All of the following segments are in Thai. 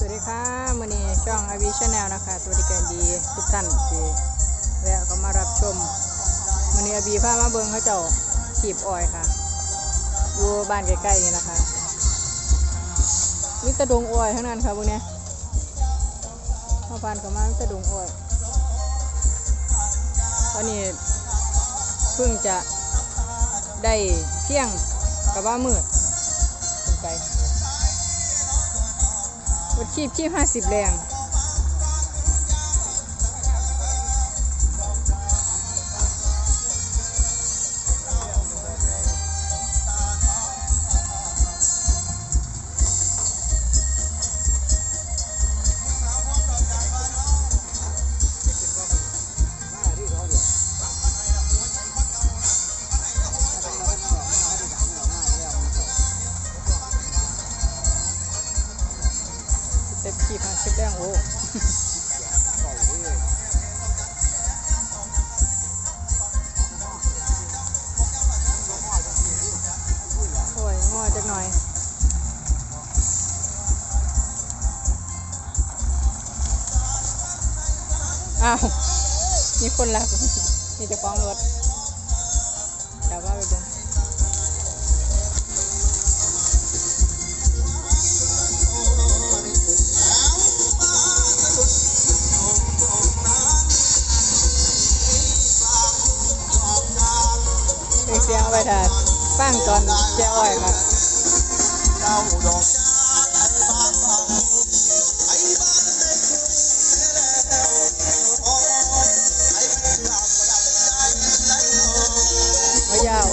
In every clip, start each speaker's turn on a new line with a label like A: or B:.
A: สวัสดีค่ะมือนี้ช่องอวิชแนลนะคะ สวัสดีกันดีทุกท่านที่แวะเข้ามารับชมมือนี้อบีพามาเบิงเขาเจ้าขีบอ้อยค่ะ อยู่บ้านใกล้ๆนี่นะคะมีตะดงอ้อยทั้งนั้นค่ะพวกนี้ยมาผ่านเข้ามาตะดงอ้อยตอนนี้เพิ่งจะได้เพียงกับว่ามืดไป รถคีบคีบห้าสิบแรง เต็มคีบห้าสิบแรงโอ้โอ้ยงอจักหน่อยอ้าวมีคนรักมีเจะฟ้าของรถแต่ว่าไปเเพลงเสียงเอาไปถ่ายฟังตอนแจ้อ้อยครับ
B: เจ้าดอกไอ้บ้านในคืนนี้แหละโอ้ยไอ้เป็นหลักใจไหลโอ้
A: ไม่ยาว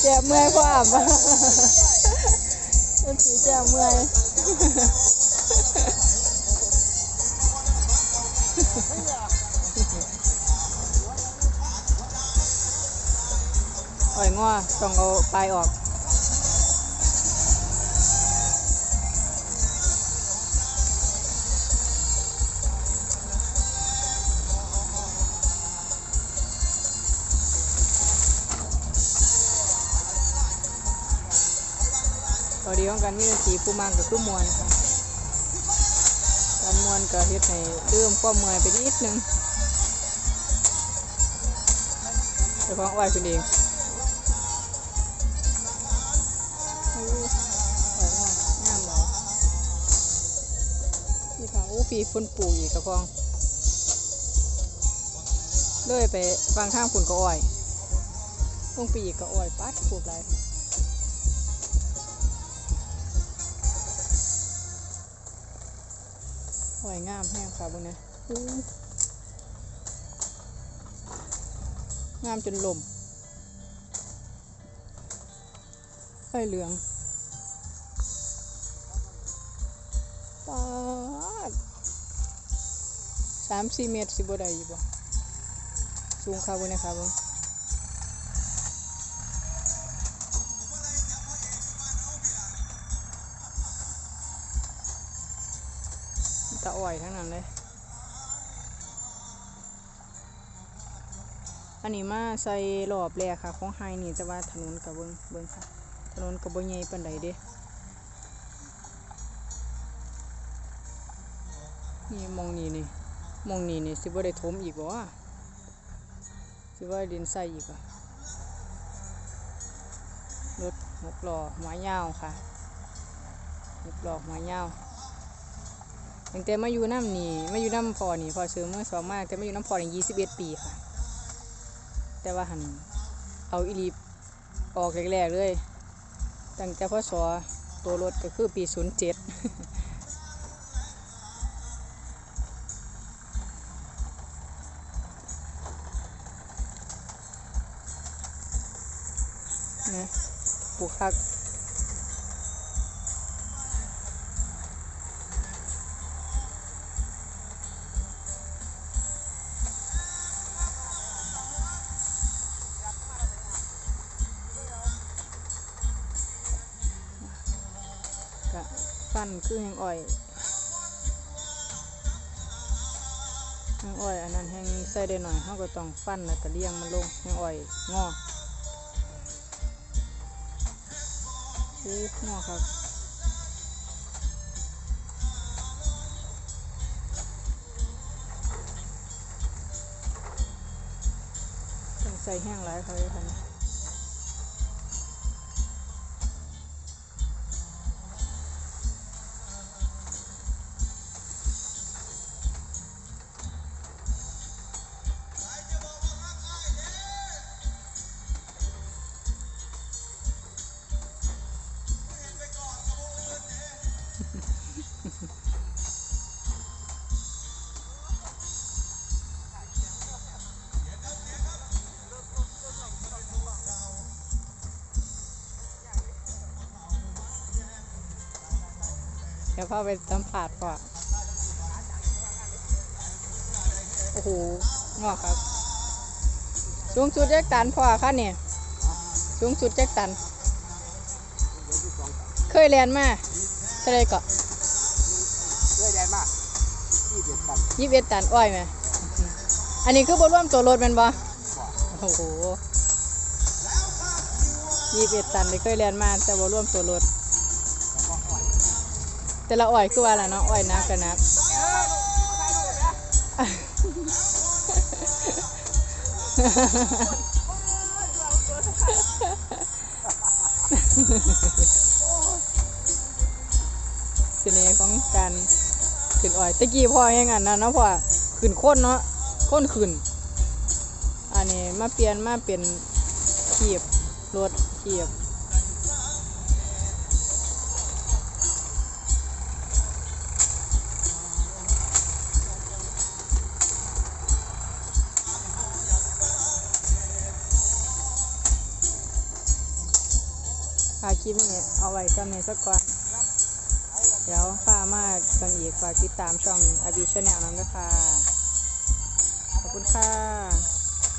A: แจ้เมื่อยความเป็นสีแจ้เมื่อย อ่อยง้อต้องเอาปลายออก กันมีนาทีผู้มังกับผู้มวลค่ะ การมวลก็เฮ็ดให้เริ่มความเมื่อยไปนิดนึงเจ้าของอ้อยคุณเองโอ้ยสวยมากงามเลยนี่ค่ะโอ้ปีฝนปลูกอีกกระพองเลยไปฟังข้างฝุ่นก็อ้อยลงไปอีกก็อ้อยปัดปลูกไร สวยงามแห้งค่ะบนนี้อู้งามจนลมไฟเหลืองปาดสามสี่เมตรสิบได้อยู่บ่สูงค่ะบนนี้ค่ะเบง ตะอ่อยทั้งนั้นเลย อันนี้มาใส่รอบแรกค่ะ ของไฮนี่แต่ว่าถนนกับเบิงเบิงค่ะ ถนนกับบ่ใหญ่ปานใดเด้นี่มองนี่นี่มองนี่นี่สิบ่าได้ถมอีกบ่วะสิว่าดินใส่อีกอะรถหกล้อหัวยาวค่ะหกล้อหัวยาว ตั้งแต่มาอยู่น้ำนี่มาอยู่น้ำพอนี่พอซื้อเมื่อสองมากแต่มาอยู่น้ำพอนี่ยี่สิบเอ็ดปีค่ะ แต่ว่าหันเอาอีลีออกแรกๆเลยตั้งแต่พศตัวรถก็คือปีศูนย์เจ็ดนะปลูกคัก ฟันคือแหงอ่อยแหงอ่อยอ้อย อันนั้นแห้งใส่ได้หน่อยเขาก็ต้องฟันแล้วก็เลี้ยงมันลงให้อ้อยงอโอ้งอครับต้องใส่แห้งหลายเขาเลยค่ะนี่ ดี๋ยวพ่อไปสัมผัสก่อนโอ้โหงอกครับสูงสุดแจ็คตันพ่อค่ะเนี่ยสูงสุดแจ็คตัน เคยเรียนมาเท่าไรก็
B: เรื่อยแดนมากที่เด็ดกัน
A: ยี่สิบเอ็ดตันอ้อยไหมอันนี้คือบร่วมตัวรถแมันบ่โอ้โหยี่สิบเอ็ดตันเลยเคยเรียนมาแต่บ่ร่วมตัวรถ
B: แล้วก็อ่อย
A: แต่ละอ้อยคือว่าละเนาะอ้อยนักกันนักเสน่ห์ของการขึ้นอ้อยตะกี้พ่อยังอันนั้นเนาะพ่อขึ้นโค้นเนาะโค้นขึ้น อันนี้มาเปลี่ยนมาเป็นขีบรถขีบ ค่ะคลิปนี้เอาไว้จำในสักก่อน เดี๋ยวฝ้ามาสังอีกฝากติดตามช่องอบีชแนลนั้นด้วยค่ะขอบคุณค่ะ